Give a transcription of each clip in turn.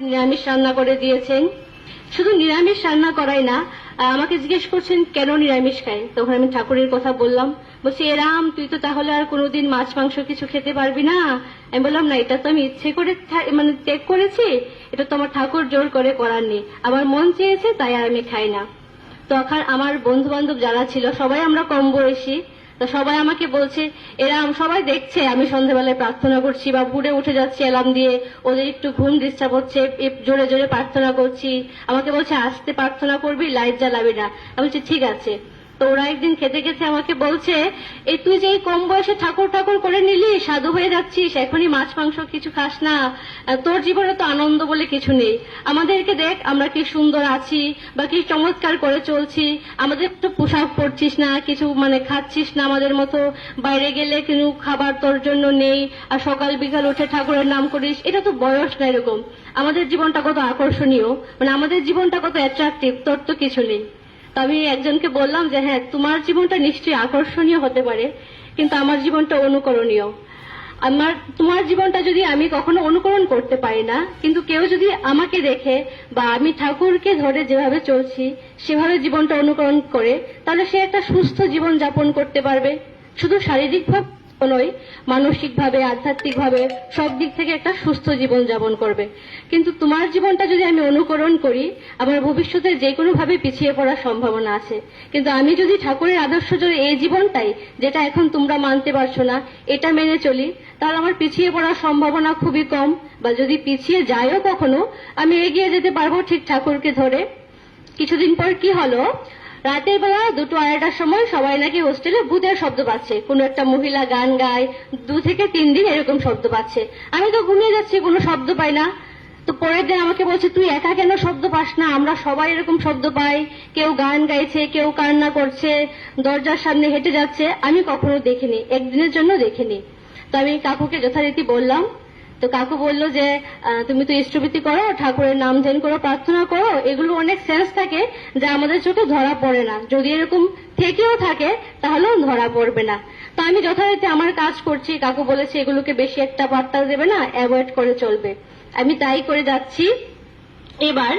নিরামিষ রান্না করে দিয়েছেন। শুধু নিরামিষ রান্না করাই না আমাকে জিজ্ঞেস করছেন, কেন নিরামিষ খাই তখন আমি ঠাকুরের কথা বললাম, বলছি, এরাম, তুই তো তাহলে আর কোনোদিন মাছ, মাংস কিছু খেতে পারবি না? আমি বললাম, না, এটা তো আমি ইচ্ছে করে মানে ত্যাগ করেছি, এটা তো আমার ঠাকুর জোর করে করার নেই আমার মন চেয়েছে, তাই আর আমি খাই না। তখন আমার বন্ধু বান্ধব যারা ছিল, সবাই আমরা কম বয়সী তো সবাই আমাকে বলছে এরা সবাই দেখছে, আমি সন্ধ্যাবেলায় প্রার্থনা করছি বা বুড়ে উঠে যাচ্ছি অ্যালার্ম দিয়ে, ওদের একটু ঘুম ডিস্টার্ব হচ্ছে জোরে জোরে প্রার্থনা করছি। আমাকে বলছে, আসতে প্রার্থনা করবি, লাইট জ্বালাবি না। আমি বলছি, ঠিক আছে। তো ওরা একদিন খেতে খেতে আমাকে বলছে এই তুই যে এই কম বয়সে ঠাকুর ঠাকুর করে নিলি, সাধু হয়ে যাচ্ছিস, এখনই মাছ মাংস কিছু খাস না। তোর জীবনে তো আনন্দ বলে কিছু নেই। আমাদেরকে দেখ, আমরা কি সুন্দর আছি, বা কি চমৎকার করে চলছি। আমাদের তো পোশাক পরছিস না, কিছু মানে খাচ্ছিস না আমাদের মতো। বাইরে গেলে কিন্তু খাবার তোর জন্য নেই, আর সকাল বিকাল উঠে ঠাকুরের নাম করিস, এটা তো বয়স না এরকম। আমাদের জীবনটা কত আকর্ষণীয় মানে আমাদের জীবনটা কত অ্যাট্রাকটিভ তোর তো কিছু নেই। আমি একজনকে বললাম যে হ্যাঁ তোমার জীবনটা নিশ্চয়ই আকর্ষণীয় হতে পারে, কিন্তু আমার জীবনটা অনুকরণীয়। আমার, তোমার জীবনটা যদি আমি কখনো অনুকরণ করতে পারি না, কিন্তু কেউ যদি আমাকে দেখে বা আমি ঠাকুরকে ধরে যেভাবে চলছি, সেভাবে জীবনটা অনুকরণ করে, তাহলে সে একটা সুস্থ জীবন যাপন করতে পারবে। শুধু শারীরিকভাবে নয় মানসিকভাবে, আধ্যাত্মিকভাবে, সব দিক থেকে একটা সুস্থ জীবন যাপন করবে। কিন্তু তোমার জীবনটা যদি আমি অনুকরণ করি, আমার ভবিষ্যতে যে কোনো ভাবে পিছিয়ে পড়ার সম্ভাবনা আছে। কিন্তু আমি যদি ঠাকুরের আদর্শ যদি এই জীবনটাই, যেটা এখন তোমরা মানতে পারছ না, এটা মেনে চলি, তাহলে আমার পিছিয়ে পড়ার সম্ভাবনা খুবই কম। বা যদি পিছিয়ে যায়ও কখনো, আমি এগিয়ে যেতে পারব ঠিক ঠাকুরকে ধরে। কিছুদিন পর কি হলো? রাতের বেলা দুটো আড়াইটার সময় সবাই নাকি হোস্টেলে ভূতের শব্দ পাচ্ছে। কোনো একটা মহিলা গান গায়, দু থেকে তিন দিন এরকম শব্দ পাচ্ছে। আমি তো ঘুমিয়ে যাচ্ছি, কোনো শব্দ পাই না। তো পরের দিন আমাকে বলছে, তুই একা কেন শব্দ পাস না? আমরা সবাই এরকম শব্দ পাই। কেউ গান গাইছে, কেউ কান্না করছে, দরজার সামনে হেঁটে যাচ্ছে। আমি কখনো দেখিনি, একদিনের জন্য দেখিনি। তো আমি কাকুকে যথারীতি বললাম তো কাকু বলল যে তুমি তো ইষ্টভৃতি করো, ঠাকুরের নাম ধ্যান করো, প্রার্থনা করো, এগুলো অনেক সেন্স থাকে যা আমাদের চোখে ধরা পড়ে না। যদি এরকম থেকেও থাকে, তাহলেও ধরা পড়বে না। তো আমি যথারীতি আমার কাজ করছি, কাকু বলেছে এগুলোকে বেশি একটা বার্তা দেবে না অ্যাভয়েড করে চলবে। আমি তাই করে যাচ্ছি। এবার,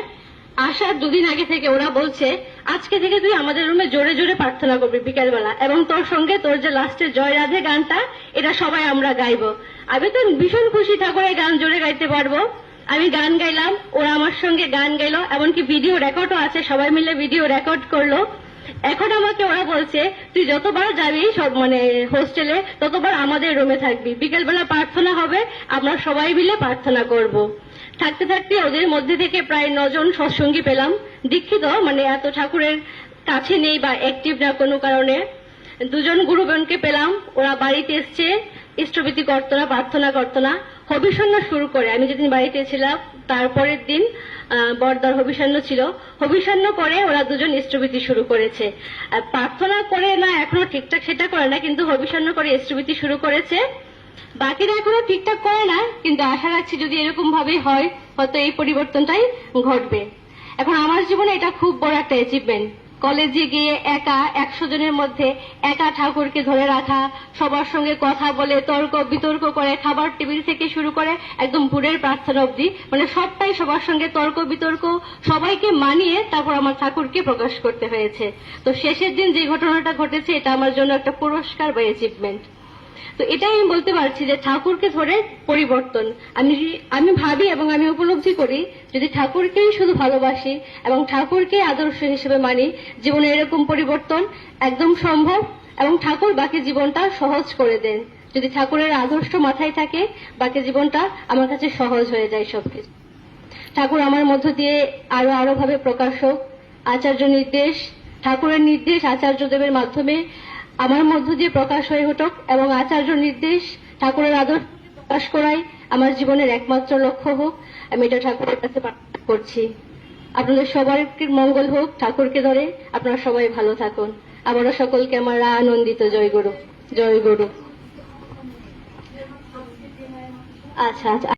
আসার দুদিন আগে থেকে ওরা বলছে আজকে থেকে তুই আমাদের রুমে জোরে জোরে প্রার্থনা করবি বিকেলবেলা। এবং তোর সঙ্গে তোর যে লাস্টে জয় রাধে গানটা, এটা সবাই আমরা গাইবো। আমি তো ভীষণ খুশি ঠাকুরের গান জোরে গাইতে পারব। আমি গান গাইলাম, ওরা আমার সঙ্গে গান গাইলো, এমনকি ভিডিও রেকর্ডও আছে, সবাই মিলে ভিডিও রেকর্ড করল। এখন আমাকে ওরা বলছে, তুই যতবার যাবি সব মানে হোস্টেলে ততবার আমাদের রুমে থাকবি। বিকেলবেলা প্রার্থনা হবে, আমরা সবাই মিলে প্রার্থনা করব। থাকতে থাকতে ওদের মধ্যে থেকে প্রায় নজন সৎসঙ্গী পেলাম। দীক্ষিত মানে এত ঠাকুরের কাছে নেই বা অ্যাক্টিভ না কোনো কারণে, দুজন গুরুগণকে পেলাম, ওরা বাড়িতে এসছে, ইষ্টভীতি করতো না প্রার্থনা করতো না হবিষণ্য শুরু করে। আমি যেদিন বাড়িতে ছিলাম, তারপরের দিন বরদার হবিষণ্য ছিল। হবিষণ্য করে ওরা দুজন ইষ্টভীতি শুরু করেছে। প্রার্থনা করে না, এখনও ঠিকঠাক সেটা করে না, কিন্তু হবিষণ্য করে ইষ্টভীতি শুরু করেছে। বাকিরা এখনও ঠিকঠাক করে না, কিন্তু আশা রাখছি যদি এরকম ভাবে হয়, হয়তো এই পরিবর্তনটাই ঘটবে। এখন আমার জীবনে এটা খুব বড় একটা অ্যাচিভমেন্ট কলেজে গিয়ে একা একশো জনের মধ্যে একা ঠাকুরকে ধরে রাখা, সবার সঙ্গে কথা বলে, তর্ক বিতর্ক করে, খাবার টেবিল থেকে শুরু করে একদম ভোরের প্রার্থনা অবধি মানে সবটাই সবার সঙ্গে তর্ক বিতর্ক, সবাইকে মানিয়ে তারপর আমার ঠাকুরকে প্রকাশ করতে হয়েছে। তো শেষের দিন যে ঘটনাটা ঘটেছে, এটা আমার জন্য একটা পুরস্কার বা অ্যাচিভমেন্ট তো এটাই আমি বলতে পারছি যে ঠাকুরকে ধরে পরিবর্তন। আমি আমি ভাবি এবং আমি উপলব্ধি করি, যদি ঠাকুরকেই শুধু ভালোবাসি এবং ঠাকুরকে আদর্শ হিসেবে মানি, জীবনে এরকম পরিবর্তন একদম সম্ভব এবং ঠাকুর বাকি জীবনটা সহজ করে দেন। যদি ঠাকুরের আদর্শ মাথায় থাকে, বাকি জীবনটা আমার কাছে সহজ হয়ে যায় সবকিছু। ঠাকুর আমার মধ্য দিয়ে আরও আরও ভাবে প্রকাশ হোক আচার্য নির্দেশ, ঠাকুরের নির্দেশ আচার্যদেবের মাধ্যমে আমার মধ্য দিয়ে প্রকাশ হয়ে উঠুক এবং আচার্য নির্দেশ ঠাকুরের আদর্শ প্রকাশ করাই আমার জীবনের একমাত্র লক্ষ্য হোক। আমি এটা ঠাকুরের কাছে করছি। আপনাদের সবার মঙ্গল হোক, ঠাকুরকে ধরে আপনারা সবাই ভালো থাকুন। আবারও সকলকে আমার আনন্দিত জয় গুরু জয় গুরু। আচ্ছা আচ্ছা।